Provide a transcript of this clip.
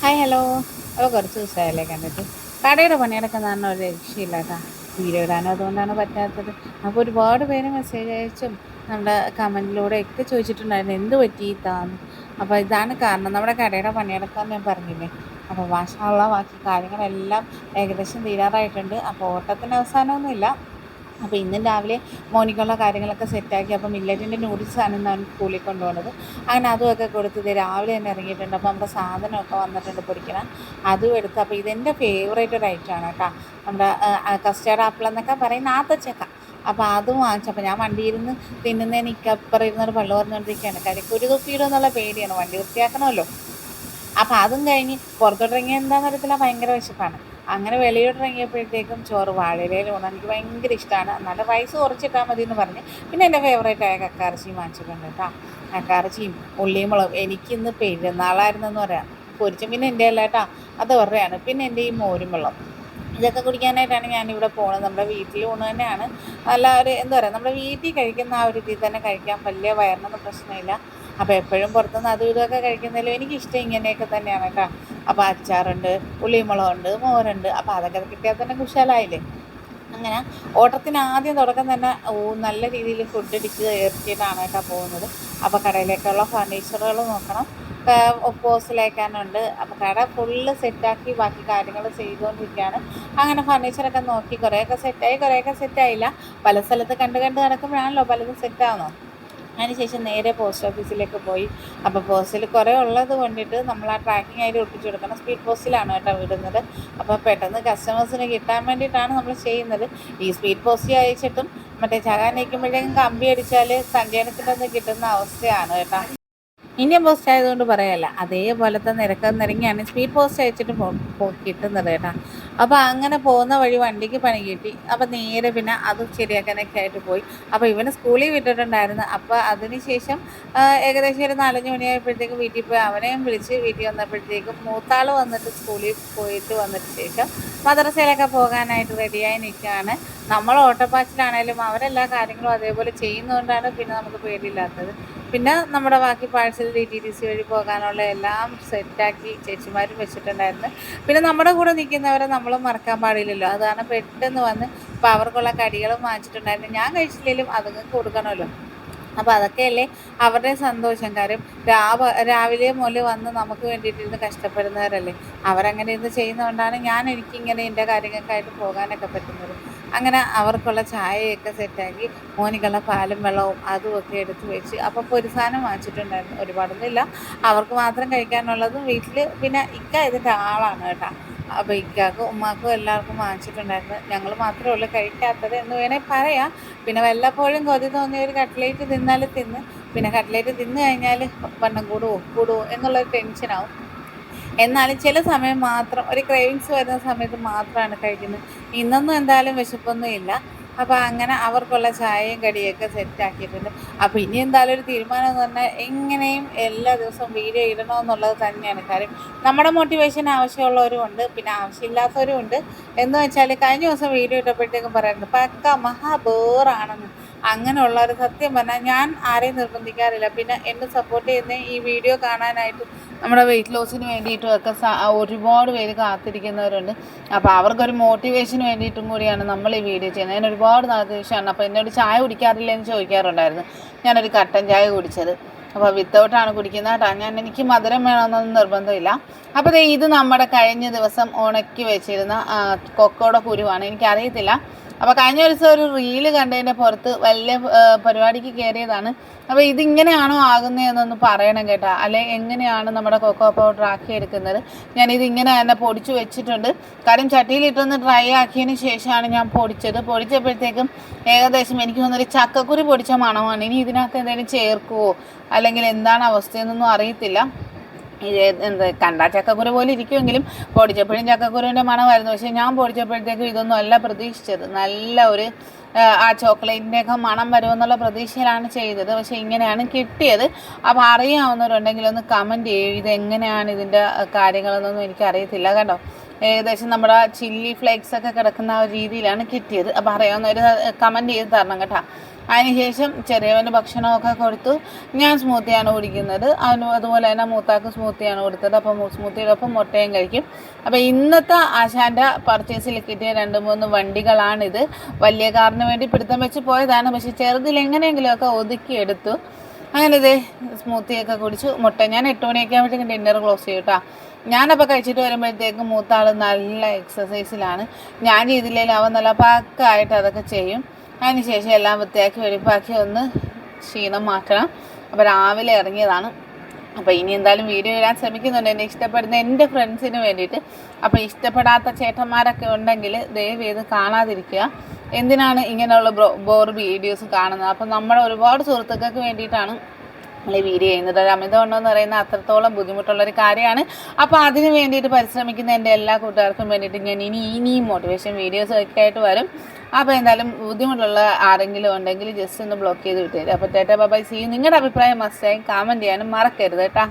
Hi hello അപ്പോൾ കുറച്ച് ദിവസമായല്ലേ കണ്ടിട്ട്. കടയുടെ പണിയടക്കം തന്നെ ഒരു രക്ഷയില്ല കേട്ടോ. വീഡിയോ ഇടാനും അതുകൊണ്ടാണ് പറ്റാത്തത്. അപ്പോൾ ഒരുപാട് പേര് മെസ്സേജ് അയച്ചും നമ്മുടെ കമന്റിലൂടെ ഒക്കെ ചോദിച്ചിട്ടുണ്ടായിരുന്നു എന്ത് പറ്റി താന്ന്? അപ്പോൾ ഇതാണ് കാരണം. നമ്മുടെ കടയുടെ പണിയടക്കം ഞാൻ പറഞ്ഞില്ലേ? അപ്പോൾ വാഷാള്ള ബാക്കി കാര്യങ്ങളെല്ലാം ഏകദേശം തീരാറായിട്ടുണ്ട്. അപ്പോൾ ഓട്ടത്തിന് അവസാനമൊന്നുമില്ല. അപ്പോൾ ഇന്നും രാവിലെ മോനിക്കുള്ള കാര്യങ്ങളൊക്കെ സെറ്റാക്കി അപ്പോൾ മില്ലറ്റിന്റെ നൂഡിൽസാണ് ഇന്ന് അവൻ സ്കൂളിൽ കൊണ്ടുപോകുന്നത്. അങ്ങനെ അതുമൊക്കെ ഇത് രാവിലെ തന്നെ ഇറങ്ങിയിട്ടുണ്ട്. അപ്പോൾ നമ്മുടെ സാധനമൊക്കെ വന്നിട്ടുണ്ട് പൊടിക്കണം. അതും എടുത്ത് അപ്പോൾ ഇതെന്റെ ഫേവറേറ്റ് ഒരു ഐറ്റമാണ് കേട്ടോ. നമ്മുടെ കസ്റ്റേർഡ് ആപ്പിൾ എന്നൊക്കെ പറയുന്ന ആത്തച്ചക്ക. അപ്പോൾ അതും വാങ്ങിച്ചപ്പോൾ ഞാൻ വണ്ടിയിരുന്ന് തിന്നുന്നതിന് ഇക്കപ്പുറം ഇരുന്നൊരു പള്ളു പറഞ്ഞുകൊണ്ടിരിക്കുകയാണ് കാര്യം കുരു കുപ്പിയിടും എന്നുള്ള പേടിയാണ്. വണ്ടി വൃത്തിയാക്കണമല്ലോ. അപ്പോൾ അതും കഴിഞ്ഞ് പുറത്തോട്ടിറങ്ങിയ എന്താണെന്ന് അറിയത്തില്ല. ഭയങ്കര വിശപ്പാണ്. അങ്ങനെ വെളിയോട്ട് ഇറങ്ങിയപ്പോഴത്തേക്കും ചോറ് വാഴയിലയിൽ ഊണ് എനിക്ക് ഭയങ്കര ഇഷ്ടമാണ് എന്നാലും റൈസ് കുറച്ചിട്ടാൽ മതി എന്ന് പറഞ്ഞ് പിന്നെ എന്റെ ഫേവറേറ്റ് ആയ കക്കാറച്ചിയും വാങ്ങിച്ചിട്ടുണ്ട് കേട്ടോ കക്കാറച്ചിയും ഉള്ളിയും മുളകും എനിക്കിന്ന് പെരുന്നാളായിരുന്നെന്ന് പറയാം. പൊരിച്ചും പിന്നെ എന്റെ അല്ല കേട്ടോ അത് അവരുടെയാണ് പിന്നെ എന്റെ ഈ മോരും വെള്ളം ഇതൊക്കെ കുടിക്കാനായിട്ടാണ് ഞാനിവിടെ പോകുന്നത് നമ്മുടെ വീട്ടിൽ ഊണ് തന്നെയാണ്. നല്ല ഒരു എന്താ പറയുക നമ്മുടെ വീട്ടിൽ കഴിക്കുന്ന ആ ഒരു രീതിയിൽ തന്നെ കഴിക്കാൻ വലിയ വയറിനൊന്നും പ്രശ്നമില്ല. അപ്പോൾ എപ്പോഴും പുറത്തുനിന്ന് അതും ഇതൊക്കെ കഴിക്കുന്നതിലും എനിക്കിഷ്ടം ഇങ്ങനെയൊക്കെ തന്നെയാണ് കേട്ടോ. അപ്പോൾ അച്ചാറുണ്ട് പുളിമുളകുണ്ട് മോരുണ്ട്. അപ്പോൾ അതൊക്കെ കിട്ടിയാൽ തന്നെ കുശാലായില്ലേ? അങ്ങനെ ഓട്ടത്തിന് ആദ്യം തുടക്കം തന്നെ നല്ല രീതിയിൽ ഫുഡ് അടിച്ച് ഏർത്തിയിട്ടാണ് കേട്ടോ പോകുന്നത്. അപ്പോൾ കടയിലേക്കുള്ള ഫർണിച്ചറുകൾ നോക്കണം. പോസിലേക്കാനുണ്ട് അപ്പോൾ കട ഫുള്ള് സെറ്റാക്കി ബാക്കി കാര്യങ്ങൾ ചെയ്തുകൊണ്ടിരിക്കുകയാണ്. അങ്ങനെ ഫർണിച്ചറൊക്കെ നോക്കി കുറേയൊക്കെ സെറ്റായി കുറേയൊക്കെ സെറ്റായില്ല പല സ്ഥലത്ത് കണ്ട് കണ്ട് നടക്കുമ്പോഴാണല്ലോ പലതും സെറ്റാവുന്നത് അതിനുശേഷം നേരെ പോസ്റ്റ് ഓഫീസിലേക്ക് പോയി. അപ്പോൾ പോസ്റ്റിൽ കുറേ ഉള്ളത് കൊണ്ടിട്ട് നമ്മൾ ആ ട്രാക്കിംഗ് ആയിട്ട് ഒട്ടിച്ചു കൊടുക്കണം. സ്പീഡ് പോസ്റ്റിലാണ് കേട്ടോ വിടുന്നത്. അപ്പോൾ പെട്ടെന്ന് കസ്റ്റമേഴ്സിന് കിട്ടാൻ വേണ്ടിയിട്ടാണ് നമ്മൾ ചെയ്യുന്നത്. ഈ സ്പീഡ് പോസ്റ്റ് അയച്ചിട്ടും മറ്റേ ചകാൻ നിൽക്കുമ്പോഴേക്കും കമ്പി അടിച്ചാൽ സഞ്ചയനത്തിന്റെ ഒന്ന് കിട്ടുന്ന അവസ്ഥയാണ് കേട്ടോ. ഇന്ത്യൻ പോസ്റ്റ് ആയതുകൊണ്ട് പറയല്ല. അതേപോലത്തെ നിരക്കം നിരങ്ങിയാണ് സ്പീഡ് പോസ്റ്റ് അയച്ചിട്ട് കിട്ടുന്നത് കേട്ടോ. അപ്പോൾ അങ്ങനെ പോകുന്ന വഴി വണ്ടിക്ക് പണി കിട്ടി. അപ്പോൾ നേരെ പിന്നെ അത് ശരിയാക്കാനൊക്കെ ആയിട്ട് പോയി. അപ്പോൾ ഇവന് സ്കൂളിൽ വിട്ടിട്ടുണ്ടായിരുന്നു. അപ്പോൾ അതിനുശേഷം ഏകദേശം ഒരു നാലഞ്ച് മണിയായപ്പോഴത്തേക്കും വീട്ടിൽ പോയി. അവനെയും വിളിച്ച് വീട്ടിൽ വന്നപ്പോഴത്തേക്കും മൂത്താൾ വന്നിട്ട് സ്കൂളിൽ പോയിട്ട് വന്നിട്ട് ശേഷം മദ്രസയിലൊക്കെ പോകാനായിട്ട് റെഡിയായി നിൽക്കുകയാണ്. നമ്മൾ ഓട്ടപ്പാച്ചിലാണേലും അവരെല്ലാ കാര്യങ്ങളും അതേപോലെ ചെയ്യുന്നതുകൊണ്ടാണ് പിന്നെ നമുക്ക് പേടിയില്ലാത്തത്. പിന്നെ നമ്മുടെ ബാക്കി parcel D T T C വഴി പോകാനുള്ള എല്ലാം സെറ്റാക്കി ചേച്ചിമാരും വെച്ചിട്ടുണ്ടായിരുന്നു. പിന്നെ നമ്മുടെ കൂടെ നിൽക്കുന്നവരെ നമ്മൾ മറക്കാൻ പാടില്ലല്ലോ. അതാണ് പെട്ടെന്ന് വന്ന് അപ്പോൾ അവർക്കുള്ള കടികളും വാങ്ങിച്ചിട്ടുണ്ടായിരുന്നു. ഞാൻ കഴിച്ചില്ലെങ്കിലും അതുങ്ങൾക്ക് കൊടുക്കണമല്ലോ. അപ്പോൾ അതൊക്കെയല്ലേ അവരുടെ സന്തോഷം. കാര്യം രാവ രാവിലെ മുതൽ വന്ന് നമുക്ക് വേണ്ടിയിട്ടിരുന്ന് കഷ്ടപ്പെടുന്നവരല്ലേ. അവരങ്ങനെ ഇരുന്ന് ചെയ്യുന്നതുകൊണ്ടാണ് ഞാൻ എനിക്കിങ്ങനെ എന്റെ കാര്യങ്ങൾക്കായിട്ട് പോകാനൊക്കെ പറ്റുന്നത്. അങ്ങനെ അവർക്കുള്ള ചായയൊക്കെ സെറ്റാക്കി മോനിക്കുള്ള പാലും വെള്ളവും അതുമൊക്കെ എടുത്ത് വെച്ച് അപ്പോൾ പൊരിസാനം വാങ്ങിച്ചിട്ടുണ്ടായിരുന്നു. ഒരുപാടൊന്നുമില്ല. അവർക്ക് മാത്രം കഴിക്കാനുള്ളതും വീട്ടിൽ പിന്നെ ഇക്ക ഇതിന്റെ ആളാണ് കേട്ടോ. അപ്പോൾ ഉമ്മാക്കും എല്ലാവർക്കും വാങ്ങിച്ചിട്ടുണ്ടായിരുന്നു. ഞങ്ങൾ മാത്രമേ ഉള്ളൂ കഴിക്കാത്തത് എന്ന് വേണേൽ പറയാം. പിന്നെ വല്ലപ്പോഴും കൊതി തോന്നിയ ഒരു കട്ട്ലേറ്റ് തിന്നാൽ തിന്ന്. പിന്നെ കട്ട്ലേറ്റ് തിന്നു കഴിഞ്ഞാൽ വണ്ണം കൂടുമോ കൂടുമോ എന്നുള്ളൊരു ടെൻഷനാവും എന്നാലും ചില സമയം മാത്രം ഒരു ക്രേവിങ്സ് വരുന്ന സമയത്ത് മാത്രമാണ് കഴിക്കുന്നത്. ഇന്നൊന്നും എന്തായാലും വിശപ്പൊന്നും ഇല്ല. അപ്പോൾ അങ്ങനെ അവർക്കുള്ള ചായയും കടിയൊക്കെ സെറ്റാക്കിയിട്ടുണ്ട് അപ്പോൾ ഇനി എന്തായാലും ഒരു തീരുമാനം എന്ന് പറഞ്ഞാൽ എങ്ങനെയും എല്ലാ ദിവസവും വീഡിയോ ഇടണമെന്നുള്ളത് തന്നെയാണ്. കാര്യം നമ്മുടെ മോട്ടിവേഷൻ ആവശ്യമുള്ളവരും ഉണ്ട് പിന്നെ ആവശ്യമില്ലാത്തവരും ഉണ്ട് എന്ന് വെച്ചാൽ കഴിഞ്ഞ ദിവസം വീഡിയോ ഇട്ടപ്പോഴത്തേക്കും പറയുന്നുണ്ട് പക്ക മഹാബോറാണെന്ന്. അങ്ങനെയുള്ള ഒരു സത്യം പറഞ്ഞാൽ ഞാൻ ആരെയും നിർബന്ധിക്കാറില്ല. പിന്നെ എന്നെ സപ്പോർട്ട് ചെയ്യുന്ന ഈ വീഡിയോ കാണാനായിട്ട് നമ്മുടെ വെയിറ്റ് ലോസിന് വേണ്ടിയിട്ടും ഒക്കെ ഒരുപാട് പേര് കാത്തിരിക്കുന്നവരുണ്ട്. അപ്പോൾ അവർക്കൊരു മോട്ടിവേഷന് വേണ്ടിയിട്ടും കൂടിയാണ് നമ്മൾ ഈ വീഡിയോ ചെയ്യുന്നത്. ഞാൻ ഒരുപാട് നാളത്തെ അപ്പോൾ എന്നോട് ചായ കുടിക്കാറില്ല എന്ന് ചോദിക്കാറുണ്ടായിരുന്നു. ഞാനൊരു കട്ടൻ ചായ കുടിച്ചത്. അപ്പോൾ വിത്തൗട്ടാണ് കുടിക്കുന്നത് കേട്ടോ. ഞാൻ എനിക്ക് മധുരം വേണമെന്നൊന്നും നിർബന്ധമില്ല. അപ്പോൾ ഇത് നമ്മുടെ കഴിഞ്ഞ ദിവസം ഉണക്കി വെച്ചിരുന്ന കൊക്കോടെ കുരുവാണ്. എനിക്കറിയത്തില്ല. അപ്പോൾ കഴിഞ്ഞ ദിവസം ഒരു റീൽ കണ്ടതിന്റെ പുറത്ത് വലിയ പരിപാടിക്ക് കയറിയതാണ് അപ്പോൾ ഇതിങ്ങനെയാണോ ആകുന്നതെന്നൊന്ന് പറയണം കേട്ടോ. അല്ലെ എങ്ങനെയാണ് നമ്മുടെ കൊക്കോ പൗഡർ ആക്കി എടുക്കുന്നത് ഞാനിത് ഇങ്ങനെ തന്നെ പൊടിച്ചു വെച്ചിട്ടുണ്ട്. കാര്യം ചട്ടിയിലിട്ടൊന്ന് ഡ്രൈ ആക്കിയതിന് ശേഷമാണ് ഞാൻ പൊടിച്ചത്. പൊടിച്ചപ്പോഴത്തേക്കും ഏകദേശം എനിക്ക് തോന്നുന്നൊരു ചക്കക്കുരു പൊടിച്ച മണമാണ്. ഇനി ഇതിനകത്ത് എന്തെങ്കിലും ചേർക്കുവോ? അല്ലെങ്കിൽ എന്താണ് അവസ്ഥയെന്നൊന്നും അറിയത്തില്ല. എന്ത് കണ്ടാ ചക്കക്കുരു പോലെ ഇരിക്കുമെങ്കിലും പൊടിച്ചപ്പോഴും ചക്കക്കുരുവിന്റെ മണമായിരുന്നു. പക്ഷേ ഞാൻ പൊടിച്ചപ്പോഴത്തേക്കും ഇതൊന്നും അല്ല പ്രതീക്ഷിച്ചത്. നല്ല ഒരു ആ ചോക്ലേറ്റിന്റെയൊക്കെ മണം വരുമെന്നുള്ള പ്രതീക്ഷയിലാണ് ചെയ്തത്. പക്ഷേ ഇങ്ങനെയാണ് കിട്ടിയത്. അപ്പോൾ അറിയാവുന്നവരുണ്ടെങ്കിൽ ഒന്ന് കമന്റ് ചെയ്യും. ഇതെങ്ങനെയാണ് ഇതിന്റെ കാര്യങ്ങളെന്നൊന്നും എനിക്കറിയത്തില്ല കേട്ടോ. ഏകദേശം നമ്മുടെ ചില്ലി ഫ്ലേക്സ് ഒക്കെ കിടക്കുന്ന ആ ഒരു രീതിയിലാണ് കിട്ടിയത്. അപ്പോൾ അറിയാവുന്നവർ കമന്റ് ചെയ്ത് തരണം കേട്ടോ. അതിനുശേഷം ചെറിയവന് ഭക്ഷണമൊക്കെ കൊടുത്തു. ഞാൻ സ്മൂത്തിയാണ് കുടിക്കുന്നത്. അവന് അതുപോലെ തന്നെ മൂത്താക്ക് സ്മൂത്തിയാണ് കൊടുത്തത്. അപ്പോൾ സ്മൂത്തിയോടൊപ്പം മുട്ടയും കഴിക്കും. അപ്പോൾ ഇന്നത്തെ ആശാന്റെ പർച്ചേസിൽ കിട്ടിയ രണ്ട് മൂന്ന് വണ്ടികളാണിത്. വലിയ കാറിന് വേണ്ടി പിടുത്തം വെച്ച് പോയതാണ്. പക്ഷേ ചെറുതിൽ എങ്ങനെയെങ്കിലുമൊക്കെ ഒതുക്കിയെടുത്തു. അങ്ങനെ ഇതേ സ്മൂത്തിയൊക്കെ കുടിച്ചു. മുട്ട ഞാൻ എട്ട് മണിയൊക്കെ ആകുമ്പോഴത്തേക്കും ഡിന്നർ ക്ലോസ് ചെയ്യും കേട്ടോ. ഞാനപ്പോൾ കഴിച്ചിട്ട് വരുമ്പോഴത്തേക്ക് മൂത്താൾ നല്ല എക്സസൈസിലാണ് ഞാൻ ചെയ്തില്ലെങ്കിൽ അവൻ നല്ല പക്കായിട്ട് അതൊക്കെ ചെയ്യും. അതിന് ശേഷം എല്ലാം വൃത്തിയാക്കി വെടിപ്പാക്കി ഒന്ന് ക്ഷീണം മാറ്റണം. അപ്പോൾ രാവിലെ ഇറങ്ങിയതാണ്. അപ്പോൾ ഇനി എന്തായാലും വീഡിയോ ഇടാൻ ശ്രമിക്കുന്നുണ്ട്. എന്നെ ഇഷ്ടപ്പെടുന്ന എന്റെ ഫ്രണ്ട്സിന് വേണ്ടിയിട്ട്. അപ്പോൾ ഇഷ്ടപ്പെടാത്ത ചേട്ടന്മാരൊക്കെ ഉണ്ടെങ്കിൽ ദയവ് ചെയ്ത് കാണാതിരിക്കുക. എന്തിനാണ് ഇങ്ങനെയുള്ള ബോർ വീഡിയോസ് കാണുന്നത്? അപ്പം നമ്മുടെ ഒരുപാട് സുഹൃത്തുക്കൾക്ക് വേണ്ടിയിട്ടാണ് നമ്മൾ ഈ വീഡിയോ ചെയ്യുന്നത്. ഒരു അമിതവണ്ണം എന്ന് പറയുന്ന അത്രത്തോളം ബുദ്ധിമുട്ടുള്ളൊരു കാര്യമാണ്. അപ്പോൾ അതിന് വേണ്ടിയിട്ട് പരിശ്രമിക്കുന്ന എന്റെ എല്ലാ കൂട്ടുകാർക്കും വേണ്ടിയിട്ട് ഞാൻ ഇനി ഇനിയും മോട്ടിവേഷൻ വീഡിയോസ് ഒക്കെ ആയിട്ട് വരും. അപ്പോൾ എന്തായാലും ബുദ്ധിമുട്ടുള്ള ആരെങ്കിലും ഉണ്ടെങ്കിൽ ജസ്റ്റ് ഒന്ന് ബ്ലോക്ക് ചെയ്ത് വിട്ടുതരും അപ്പോൾ ടേറ്റ ബൈ സി നിങ്ങളുടെ അഭിപ്രായം മസ്റ്റായി കമന്റ് ചെയ്യാനും മറക്കരുത് കേട്ടോ.